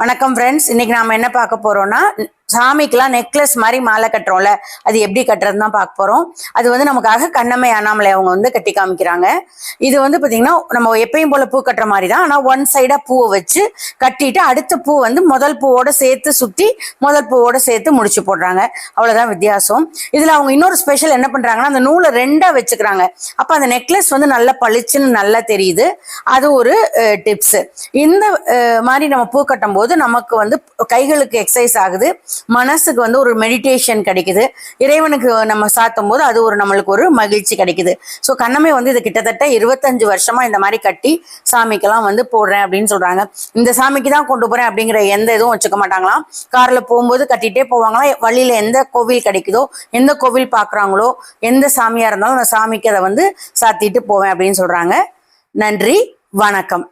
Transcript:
வணக்கம் ஃப்ரெண்ட்ஸ் இன்னைக்கு நாம என்ன பார்க்க போறோம்னா சாமிக்கெல்லாம் நெக்லஸ் மாதிரி மாலை கட்டுறோம்ல அது எப்படி கட்டுறது தான் பார்க்க போகிறோம் அது வந்து நமக்காக கண்ணம்மை அண்ணாமலை அவங்க வந்து கட்டி காமிக்கிறாங்க. இது வந்து பார்த்தீங்கன்னா நம்ம எப்பயும் போல பூ கட்டுற மாதிரி தான். ஆனால் ஒன் சைடாக பூவை வச்சு கட்டிட்டு அடுத்த பூ வந்து முதல் பூவோட சேர்த்து சுற்றி முதல் பூவோட சேர்த்து முடிச்சு போடுறாங்க. அவ்வளோதான் வித்தியாசம். இதில் அவங்க இன்னொரு ஸ்பெஷல் என்ன பண்ணுறாங்கன்னா அந்த நூலை ரெண்டாக வச்சுக்கிறாங்க. அப்போ அந்த நெக்லஸ் வந்து நல்லா பளிச்சுன்னு நல்லா தெரியுது. அது ஒரு டிப்ஸு இந்த மாதிரி நம்ம பூ கட்டும் போது நமக்கு வந்து கைகளுக்கு எக்ஸசைஸ் ஆகுது. மனசுக்கு வந்து ஒரு மெடிடேஷன் கிடைக்குது. இறைவனுக்கு நம்ம சாத்தும் போது அது ஒரு நம்மளுக்கு ஒரு மகிழ்ச்சி கிடைக்குது. ஸோ கண்ணமே வந்து இது கிட்டத்தட்ட இருபத்தஞ்சு வருஷமா இந்த மாதிரி கட்டி சாமிக்கெல்லாம் வந்து போடுறேன் அப்படின்னு சொல்றாங்க. இந்த சாமிக்கு தான் கொண்டு போறேன் அப்படிங்கிற எந்த இதுவும் வச்சுக்க மாட்டாங்களாம். கார்ல போகும்போது கட்டிட்டே போவாங்களாம் வழியில எந்த கோவில் கிடைக்குதோ? எந்த கோவில் பாக்குறாங்களோ? எந்த சாமியா இருந்தாலும் அந்த சாமிக்கு அதை வந்து சாத்திட்டு போவேன் அப்படின்னு சொல்றாங்க. நன்றி வணக்கம்.